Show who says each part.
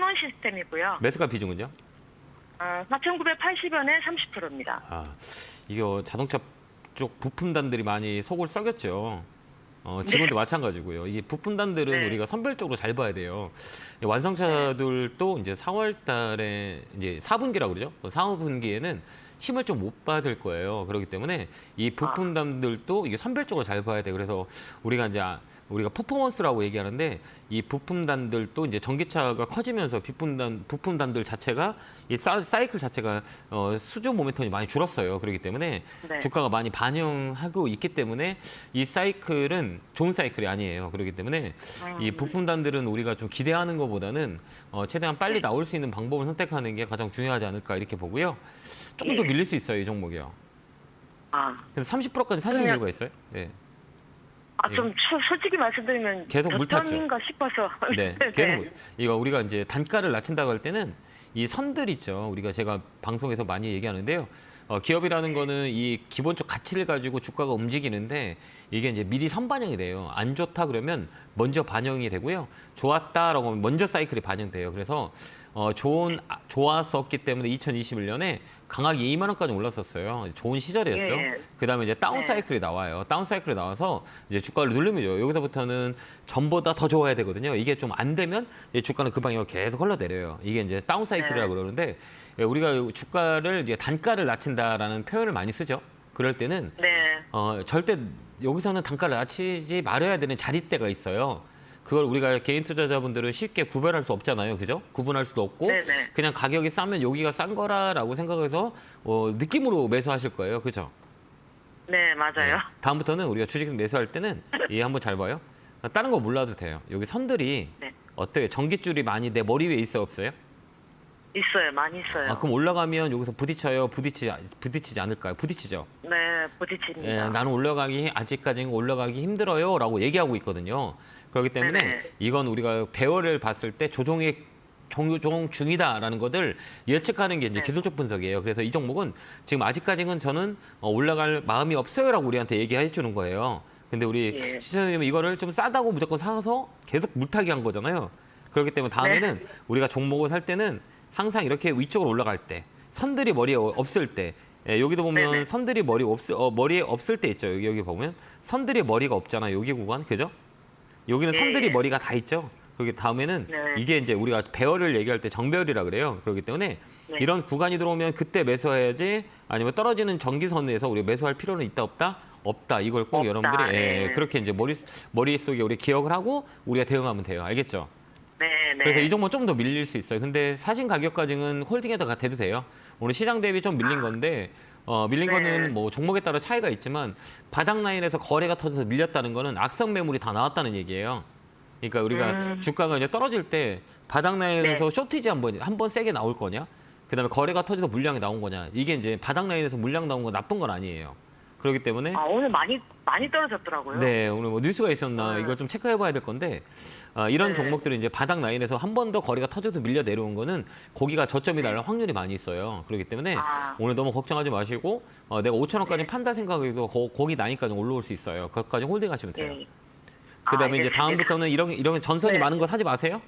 Speaker 1: 한원 시스템이고요.
Speaker 2: 매수가 비중은요?
Speaker 1: 어, 4,980원에 30%입니다.
Speaker 2: 아, 이게 어, 자동차 쪽 부품단들이 많이 속을 썩였죠. 어, 지금도 마찬가지고요. 이게 부품단들은
Speaker 1: 네.
Speaker 2: 우리가 선별적으로 잘 봐야 돼요. 이 완성차들도 이제 4월 달에 이제 4분기라고 그러죠. 4분기에는 힘을 좀 못 받을 거예요. 그렇기 때문에 이 부품단들도 이게 선별적으로 잘 봐야 돼. 그래서 우리가 이제 아- 우리가 퍼포먼스라고 얘기하는데 이 부품단들도 이제 전기차가 커지면서 부품단 부품단들 자체가 이 사, 사이클 자체가 어, 수준 모멘텀이 많이 줄었어요. 그렇기 때문에
Speaker 1: 네.
Speaker 2: 주가가 많이 반영하고 있기 때문에 이 사이클은 좋은 사이클이 아니에요. 그렇기 때문에
Speaker 1: 음.
Speaker 2: 이 부품단들은 우리가 좀 기대하는 것보다는 어, 최대한 빨리
Speaker 1: 네.
Speaker 2: 나올 수 있는 방법을 선택하는 게 가장 중요하지 않을까 이렇게 보고요. 조금 더
Speaker 1: 예.
Speaker 2: 밀릴 수 있어요, 이 종목이요.
Speaker 1: 아,
Speaker 2: 그래서 30%까지 사실
Speaker 1: 그러면-
Speaker 2: 이유가 있어요. 네.
Speaker 1: 아, 좀 소- 솔직히 말씀드리면
Speaker 2: 계속 물 탔죠.
Speaker 1: 저점인가 싶어서.
Speaker 2: 네, 계속 이거 우리가 이제 단가를 낮춘다고 할 때는 이 선들 있죠. 우리가 제가 방송에서 많이 얘기하는데요. 어, 기업이라는 거는 이 기본적 가치를 가지고 주가가 움직이는데 이게 이제 미리 선반영이 돼요. 안 좋다 그러면 먼저 반영이 되고요. 좋았다라고 하면 먼저 사이클이 반영돼요. 그래서 어, 좋은 아, 좋았었기 때문에 2021년에 강하게 2만 원까지 올랐었어요. 좋은 시절이었죠.
Speaker 1: 예.
Speaker 2: 그다음에 이제 다운
Speaker 1: 네.
Speaker 2: 사이클이 나와요. 다운 사이클이 나와서 이제 주가를 누르면요. 여기서부터는 전보다 더 좋아야 되거든요. 이게 좀 안 되면 이제 주가는 그 방향으로 계속 흘러내려요. 이게 이제 다운 사이클이라고
Speaker 1: 네.
Speaker 2: 그러는데 예, 우리가 주가를 이제 단가를 낮춘다라는 표현을 많이 쓰죠. 그럴 때는
Speaker 1: 네.
Speaker 2: 어, 절대 여기서는 단가를 낮추지 말아야 되는 자리대가 있어요. 그걸 우리가 개인 투자자분들은 쉽게 구별할 수 없잖아요. 그죠? 구분할 수도 없고
Speaker 1: 네네.
Speaker 2: 그냥 가격이 싸면 여기가 싼 거라라고 생각해서 어, 느낌으로 매수하실 거예요. 그죠?
Speaker 1: 네, 맞아요.
Speaker 2: 네. 다음부터는 우리가 주식 매수할 때는 이 한번 잘 봐요. 다른 거 몰라도 돼요. 여기 선들이
Speaker 1: 네.
Speaker 2: 어때요? 전깃줄이 많이 내 머리 위에 있어 없어요?
Speaker 1: 있어요. 많이 있어요.
Speaker 2: 아, 그럼 올라가면 여기서 부딪혀요? 부딪히지, 부딪히지 않을까요? 부딪히죠.
Speaker 1: 네,
Speaker 2: 예,
Speaker 1: 부딪힙니다.
Speaker 2: 나는 올라가기 아직까지는 올라가기 힘들어요 라고 얘기하고 있거든요. 그렇기 때문에
Speaker 1: 네네.
Speaker 2: 이건 우리가 배열을 봤을 때 조정의 조정 중이다라는 것을 예측하는 게 이제
Speaker 1: 네.
Speaker 2: 기술적 분석이에요. 그래서 이 종목은 지금 아직까지는 저는 어, 올라갈 마음이 없어요라고 우리한테 얘기해 주는 거예요. 근데 우리
Speaker 1: 예.
Speaker 2: 시청자님은 이거를 좀 싸다고 무조건 사서 계속 물타기 한 거잖아요. 그렇기 때문에 다음에는
Speaker 1: 네.
Speaker 2: 우리가 종목을 살 때는 항상 이렇게 위쪽으로 올라갈 때 선들이 머리에 어- 없을 때 예, 여기도 보면
Speaker 1: 네네.
Speaker 2: 선들이 머리 없 어, 머리에 없을 때 있죠. 여기 여기 보면 선들이 머리가 없잖아요. 여기 구간 그죠? 여기는
Speaker 1: 예,
Speaker 2: 선들이
Speaker 1: 예.
Speaker 2: 머리가 다 있죠. 그렇기 다음에는
Speaker 1: 네.
Speaker 2: 이게 이제 우리가 배열을 얘기할 때 정배열이라 그래요. 그렇기 때문에
Speaker 1: 네.
Speaker 2: 이런 구간이 들어오면 그때 매수해야지 아니면 떨어지는 전기선에서 우리 매수할 필요는 있다 없다 없다 이걸 꼭
Speaker 1: 없다.
Speaker 2: 여러분들이 예,
Speaker 1: 네.
Speaker 2: 그렇게 이제 머리 머릿속에 우리 기억을 하고 우리가 대응하면 돼요. 알겠죠?
Speaker 1: 네, 네.
Speaker 2: 그래서 이 종목 좀 더 밀릴 수 있어요. 근데 사신 가격 까지는 홀딩에다 돼도 돼요. 오늘 시장 대비 좀 밀린 건데 어, 밀린
Speaker 1: 네.
Speaker 2: 거는 뭐 종목에 따라 차이가 있지만 바닥 라인에서 거래가 터져서 밀렸다는 거는 악성 매물이 다 나왔다는 얘기예요. 그러니까 우리가
Speaker 1: 음.
Speaker 2: 주가가 이제 떨어질 때 바닥 라인에서
Speaker 1: 네.
Speaker 2: 쇼티지 한번 한 번 세게 나올 거냐? 그다음에 거래가 터져서 물량이 나온 거냐? 이게 이제 바닥 라인에서 물량 나온 건 나쁜 건 아니에요. 그렇기 때문에
Speaker 1: 아, 오늘 많이 많이 떨어졌더라고요.
Speaker 2: 네, 오늘 뭐 뉴스가 있었나
Speaker 1: 네.
Speaker 2: 이걸 좀 체크해 봐야 될 건데 아, 이런
Speaker 1: 네.
Speaker 2: 종목들은 이제 바닥 라인에서 한 번 더 거리가 터져서 밀려 내려온 거는 고기가 저점이 날 확률이 많이 있어요. 그렇기 때문에
Speaker 1: 아.
Speaker 2: 오늘 너무 걱정하지 마시고 어, 내가 5천 원까지
Speaker 1: 네.
Speaker 2: 판다 생각해도 거, 거기 나니까 올라올 수 있어요. 그것까지 홀딩하시면 돼요.
Speaker 1: 네.
Speaker 2: 그다음에
Speaker 1: 아,
Speaker 2: 이제. 다음부터는 이런 이런 전선이
Speaker 1: 네.
Speaker 2: 많은 거 사지 마세요.